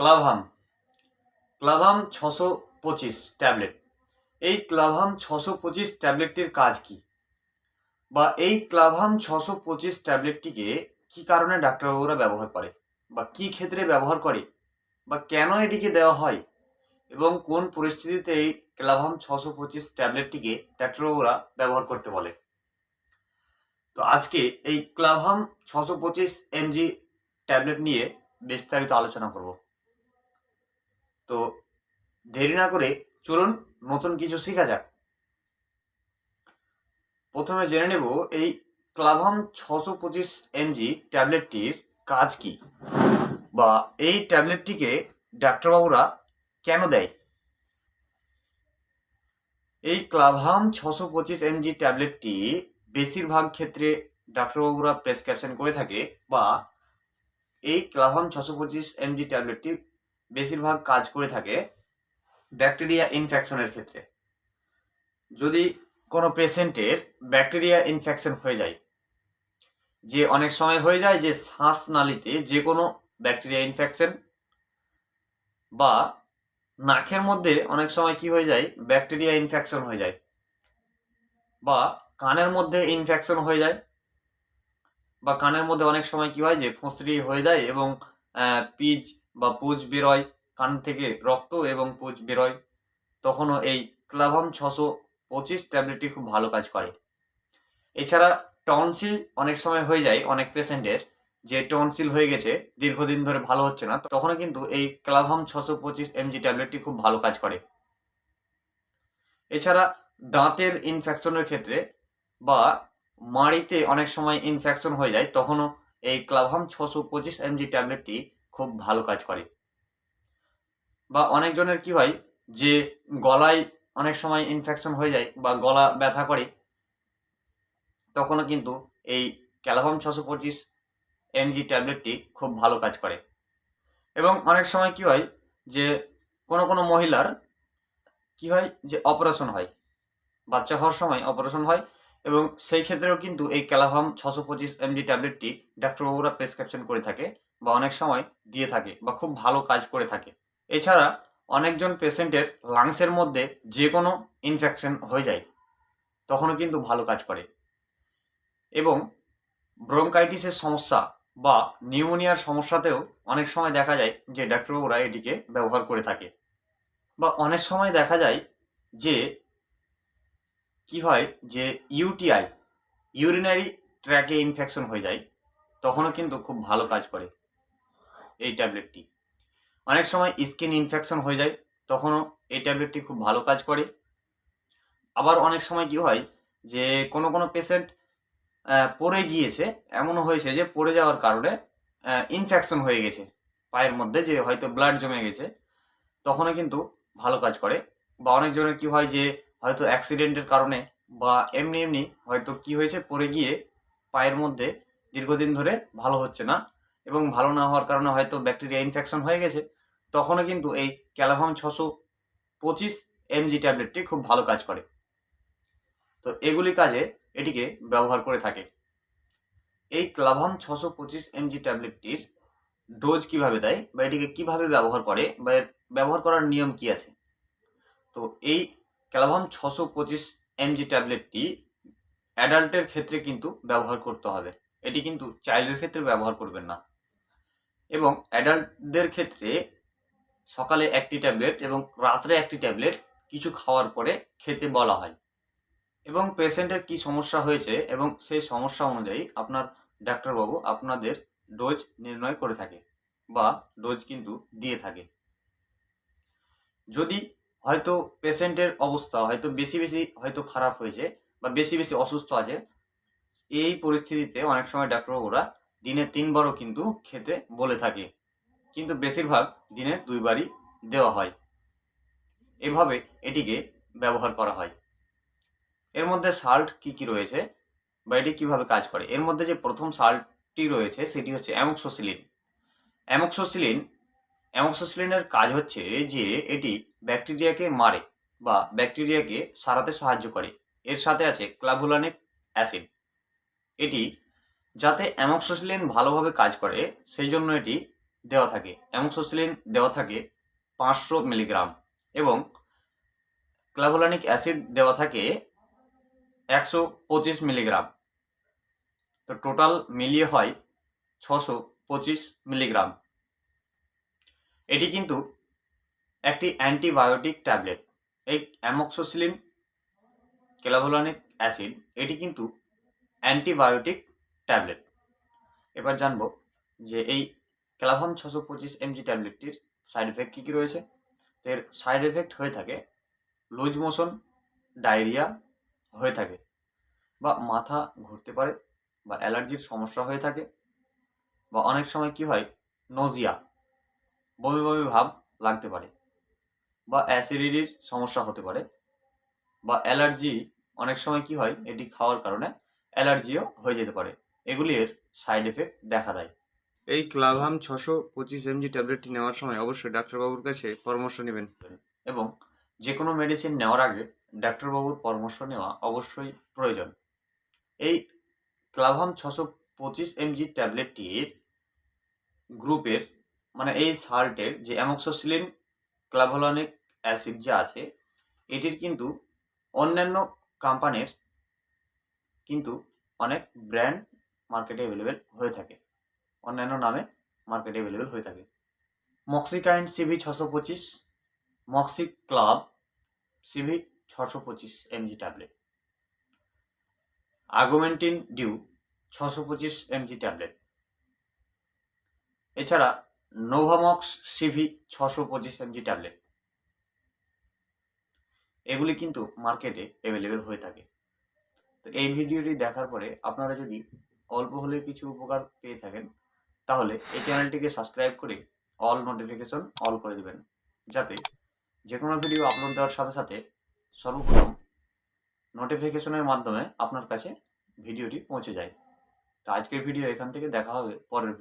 ক্লাভাম। ক্লাভাম ছশো পঁচিশ ট্যাবলেট। এই ক্লাভাম ছশো পঁচিশ ট্যাবলেটটির কাজ কি? বা এই ক্লাভাম ছশো পঁচিশ ট্যাবলেটটিকে কি কারণে ডাক্তারবাবুরা ব্যবহার করে? বা কি ক্ষেত্রে ব্যবহার করে? বা কেন এটিকে দেওয়া হয়? এবং কোন পরিস্থিতিতে এই ক্লাভাম ছশো পঁচিশ ট্যাবলেটটিকে ডাক্তারবাবুরা ব্যবহার করতে বলে? তো আজকে এই ক্লাভাম ছশো পঁচিশ এমজি ট্যাবলেট নিয়ে বিস্তারিত আলোচনা করব। তো দেরি না করে চলুন নতুন কিছু শেখা যাক। প্রথমে জেনে নেব এই ক্লাভাম ছশো পঁচিশ এমজি ট্যাবলেটটির কাজ কি বা এই ট্যাবলেটটিকে ডাক্তারবাবুরা কেন দেয়? এই ক্লাভাম ছশো পঁচিশ এমজি ট্যাবলেটটি বেশিরভাগ ক্ষেত্রে ডাক্তারবাবুরা প্রেসক্রিপশন করে থাকে বা এই ক্লাভাম ছশো পঁচিশ এমজি ট্যাবলেটটি বেশিরভাগ কাজ করে থাকে ব্যাকটেরিয়া ইনফেকশনের ক্ষেত্রে। যদি কোনো পেশেন্টের ব্যাকটেরিয়া ইনফেকশন হয়ে যায়, যে অনেক সময় হয়ে যায় যে শ্বাসনালীতে যে কোনো ব্যাকটেরিয়া ইনফেকশন বা নাকের মধ্যে অনেক সময় কি হয়ে যায়, ব্যাকটেরিয়া ইনফেকশন হয়ে যায় বা কানের মধ্যে ইনফেকশন হয়ে যায় বা কানের মধ্যে অনেক সময় কি হয় যে ফুঁসড়ি হয়ে যায় এবং পিজ বা পুজ বেরোয়, কান থেকে রক্ত এবং পুজ বেরোয়, তখনও এই ক্লাভাম ছশো পঁচিশ ট্যাবলেটটি খুব ভালো কাজ করে। এছাড়া টনসিল অনেক সময় হয়ে যায়, অনেক পেশেন্টের, যে টনসিল হয়ে গেছে, দীর্ঘদিন ধরে ভালো হচ্ছে না তখন কিন্তু এই ক্লাভাম ছশো পঁচিশ এমজি ট্যাবলেটটি খুব ভালো কাজ করে। এছাড়া দাঁতের ইনফেকশনের ক্ষেত্রে বা মাড়িতে অনেক সময় ইনফেকশন হয়ে যায়, তখনও এই ক্লাভাম ছশো পঁচিশ এমজি ট্যাবলেটটি খুব ভালো কাজ করে। বা অনেকজনের কি হয় যে গলায় অনেক সময় ইনফেকশন হয়ে যায় বা গলা ব্যথা করে, তখনও কিন্তু এই ক্যালাভাম ছশো পঁচিশ এমজি ট্যাবলেটটি খুব ভালো কাজ করে। এবং অনেক সময় কি হয় যে কোনো কোনো মহিলার কি হয় যে অপারেশন হয়, বাচ্চা হওয়ার সময় অপারেশন হয় এবং সেই ক্ষেত্রেও কিন্তু এই ক্যালাভাম ছশো পঁচিশ এমজি ট্যাবলেটটি ডাক্তারবাবুরা প্রেসক্রিপশন করে থাকে বা অনেক সময় দিয়ে থাকে বা খুব ভালো কাজ করে থাকে। এছাড়া অনেকজন পেশেন্টের লাংসের মধ্যে যে কোনো ইনফেকশন হয়ে যায়, তখনও কিন্তু ভালো কাজ করে। এবং ব্রঙ্কাইটিসের সমস্যা বা নিউমোনিয়ার সমস্যাতেও অনেক সময় দেখা যায় যে ডাক্তারবাবুরা এটিকে ব্যবহার করে থাকে। বা অনেক সময় দেখা যায় যে কি হয় যে ইউটিআই ইউরিনারি ট্র্যাকে ইনফেকশন হয়ে যায়, তখনও কিন্তু খুব ভালো কাজ করে। এই ট্যাবলেটটি অনেক সময় স্কিন ইনফেকশন হয়ে যায়, তখনও এই ট্যাবলেটটি খুব ভালো কাজ করে। আবার অনেক সময় কি হয় যে, কোনো কোনো পেশেন্ট পড়ে গিয়েছে, এমনও হয়েছে যে, পড়ে যাওয়ার কারণে ইনফেকশন হয়ে গেছে, পায়ের মধ্যে যে, হয়তো ব্লাড জমে গেছে, তখনও কিন্তু ভালো কাজ করে। বা অনেকজনের কি হয় যে, হয়তো অ্যাক্সিডেন্টের কারণে, বা এমনি এমনি হয়তো কি হয়েছে, পড়ে গিয়ে পায়ের মধ্যে দীর্ঘদিন ধরে ভালো হচ্ছে না এবং ভালো না হওয়ার কারণে হয়তো ব্যাকটেরিয়া ইনফেকশন হয়ে গেছে, তখনও কিন্তু এই ক্যালাভাম ছশো পঁচিশ এমজি ট্যাবলেটটি খুব ভালো কাজ করে। তো এগুলি কাজে এটিকে ব্যবহার করে থাকে। এই ক্লাভাম ছশো পঁচিশ এমজি ট্যাবলেটটির ডোজ কীভাবে দেয় বা এটিকে কীভাবে ব্যবহার করে বা এর ব্যবহার করার নিয়ম কি আছে? তো এই ক্যালাভাম ছশো পঁচিশ এমজি ট্যাবলেটটি অ্যাডাল্টের ক্ষেত্রে কিন্তু ব্যবহার করতে হবে। এটি কিন্তু চাইল্ডের ক্ষেত্রে ব্যবহার করবেন না। এবং অ্যাডাল্টদের ক্ষেত্রে সকালে একটি ট্যাবলেট এবং রাত্রে একটি ট্যাবলেট কিছু খাওয়ার পরে খেতে বলা হয়। এবং পেশেন্টের কি সমস্যা হয়েছে এবং সেই সমস্যা অনুযায়ী আপনার ডাক্তারবাবু আপনাদের ডোজ নির্ণয় করে থাকে বা ডোজ কিন্তু দিয়ে থাকে। যদি হয়তো পেশেন্টের অবস্থা হয়তো বেশি বেশি হয়তো খারাপ হয়েছে বা বেশি বেশি অসুস্থ আছে, এই পরিস্থিতিতে অনেক সময় ডাক্তারবাবুরা দিনে তিনবারও কিন্তু খেতে বলে থাকে। কিন্তু বেশিরভাগ দিনে দুইবারই দেওয়া হয়। এভাবে এটিকে ব্যবহার করা হয়। এর মধ্যে সাল্ট কি কি রয়েছে বা এটি কীভাবে কাজ করে? এর মধ্যে যে প্রথম সাল্টটি রয়েছে সেটি হচ্ছে অ্যামোক্সোসিলিন। অ্যামোক্সোসিলিন, অ্যামোক্সোসিলিনের কাজ হচ্ছে যে এটি ব্যাকটেরিয়াকে মারে বা ব্যাকটেরিয়াকে সারাতে সাহায্য করে। এর সাথে আছে ক্লাভুলানিক অ্যাসিড। এটি যাতে অ্যামক্সোসিলিন ভালোভাবে কাজ করে সেই জন্য এটি দেওয়া থাকে। অ্যামক্সোসিলিন দেওয়া থাকে পাঁচশো মিলিগ্রাম এবং ক্লাভোলানিক অ্যাসিড দেওয়া থাকে একশো পঁচিশ মিলিগ্রাম তো টোটাল মিলিয়ে হয় ছশো পঁচিশ মিলিগ্রাম এটি কিন্তু একটি অ্যান্টিবায়োটিক ট্যাবলেট এই অ্যামক্সোসিলিন ক্লাভোলানিক অ্যাসিড এটি কিন্তু অ্যান্টিবায়োটিক ট্যাবলেট। এবার জানব যে এই ক্লাভাম ছশো পঁচিশ এমজি ট্যাবলেটটির সাইড এফেক্ট কী কী রয়েছে? এর সাইড এফেক্ট হয়ে থাকে লুজ মোশন, ডায়রিয়া হয়ে থাকে বা মাথা ঘুরতে পারে বা অ্যালার্জির সমস্যা হয়ে থাকে বা অনেক সময় কি হয়, নজিয়া, বমি বমি ভাব লাগতে পারে বা অ্যাসিডিটির সমস্যা হতে পারে বা অ্যালার্জি অনেক সময় কি হয়, এটি খাওয়ার কারণে অ্যালার্জিও হয়ে যেতে পারে। এগুলি এর সাইড এফেক্ট দেখা দেয়। এই ক্লাভাম ছশো পঁচিশ এমজি ট্যাবলেটটি নেওয়ার সময় অবশ্যই ডাক্তারবাবুর কাছে পরামর্শ নেবেন। এবং যে কোনো মেডিসিন নেওয়ার আগে ডাক্তারবাবুর পরামর্শ নেওয়া অবশ্যই প্রয়োজন। এই ক্লাভাম ছশো পঁচিশ এমজি ট্যাবলেটটির গ্রুপের মানে এই সাল্টের যে অ্যামোক্সোসিলিন ক্লাভোলানিক অ্যাসিড যে আছে এটির কিন্তু অন্যান্য কোম্পানির কিন্তু অনেক ব্র্যান্ড মার্কেটে অ্যাভেলেবেল হয়ে থাকে। অন্যান্য নামে মার্কেটে অ্যাভেলেবেল হয়ে থাকে। মক্সিকাইন সিভি ছশো পঁচিশ মক্সিক ক্লাব সিভি ছশো পঁচিশ এমজি ট্যাবলেট আগোমেন্টিন ডিউ ছশো পঁচিশ এমজি ট্যাবলেট এছাড়া নোভামক্স সিভি ছশো পঁচিশ এমজি ট্যাবলেট এগুলি কিন্তু মার্কেটে অ্যাভেলেবেল হয়ে থাকে। তো এই ভিডিওটি দেখার পরে আপনারা যদি অল্প হলেও কিছু উপকার পেয়ে থাকেন, তাহলে এই চ্যানেলটিকে সাবস্ক্রাইব করে অল নোটিফিকেশন অল করে দেবেন, যাতে যে কোনো ভিডিও আপলোড দেওয়ার সাথে সাথে সর্বপ্রথম নোটিফিকেশনের মাধ্যমে আপনার কাছে ভিডিওটি পৌঁছে যায়। তো আজকের ভিডিও এখান থেকে দেখা হবে, পরের